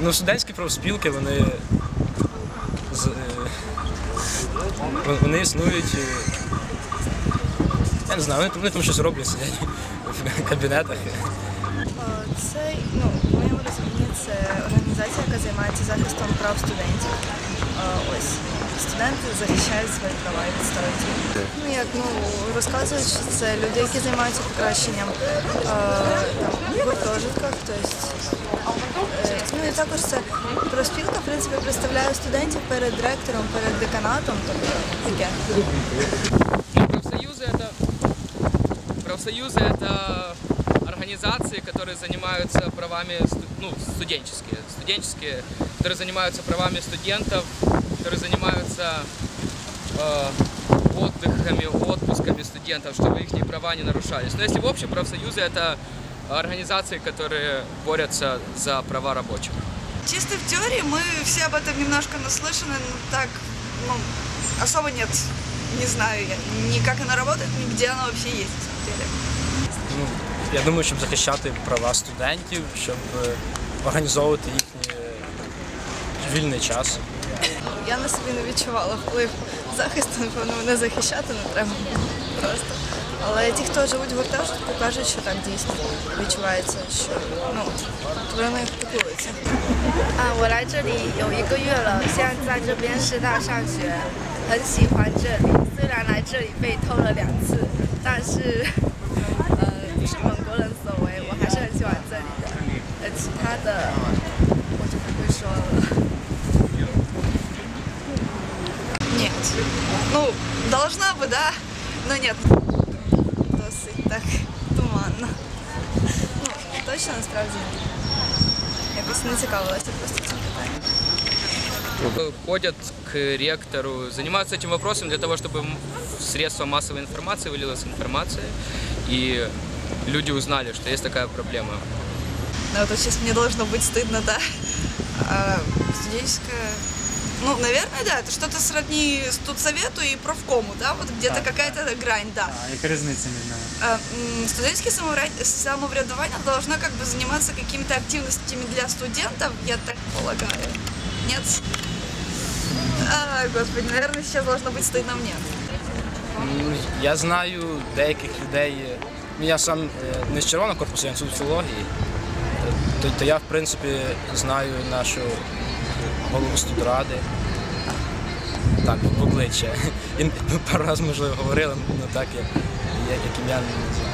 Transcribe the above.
Ну, студентські профспілки, вони, е, вони існують. е, Я не знаю, вони, там щось роблять, сидять в кабінетах. Це, ну, в моєму розумінні, це організація, яка займається захистом прав студентів. Е, Ось студенти захищають свої права і відстоюють. Ну як ну розказують, що це люди, які займаються покращенням е, в гуртожитках, тобто. е, Ну і також це профспілка, в принципі, представляє студентів перед ректором, перед деканатом, тобто таке. Профсоюзы это профсоюзы это организации, которые занимаются правами сту- ну, студенческие, студенческие, которые занимаются правами студентов, которые занимаются э, отдыхами, отпусками студентов, чтобы их права не нарушались. Но если в общем, профсоюзы это организации, которые борются за права рабочих. Чисто в теории мы все об этом немножко наслышаны, но так, ну, особо нет, не знаю я, ни как оно работает, ни где оно вообще есть на самом деле. Ну, я думаю, щоб захищати права студентів, щоб е, організовувати їхній е, вільний час. Я на собі не відчувала вплив захисту, напевно, мене захищати не треба просто. Але ті, хто живуть в гуртожитку, кажуть, що так дійсно відчувається, що ну, про них піклуються. 啊，我来这里有一个月了，现在在这边师大上学，很喜欢这里。虽然来这里被偷了两次，但是呃不是蒙国人所为，我还是很喜欢这里的。呃，其他的我就不会说了。 Нет. Ну, должна бы, да, но нет. Досить так туманно. Ну, точно насправді ні. якось не цікавилася просто цим питанням. Ходят к ректору, занимаются этим вопросом для того, чтобы м- в средства массовой информации вылилась информация, и люди узнали, что есть такая проблема. Ну, вот сейчас мне должно быть стыдно, да. А, студенческая... Ну, наверное, да, это что-то сродни студсовету и профкому, да, вот где-то Так, какая-то грань, да. А яка різниця між ними? А, м, Студенческое самовра- самоврядование должно как бы заниматься какими-то активностями для студентов, я так полагаю. Нет? А, господи, наверное, сейчас должно быть стыдно мне. М, Я знаю деяких людей. ну, Я сам е, не з червоного корпусу, я інститут філології. То, то я, в принципі, знаю нашу голову студради. Так, в обличчя. І пару разів, можливо, говорили, але так як, як ім'я не знаю.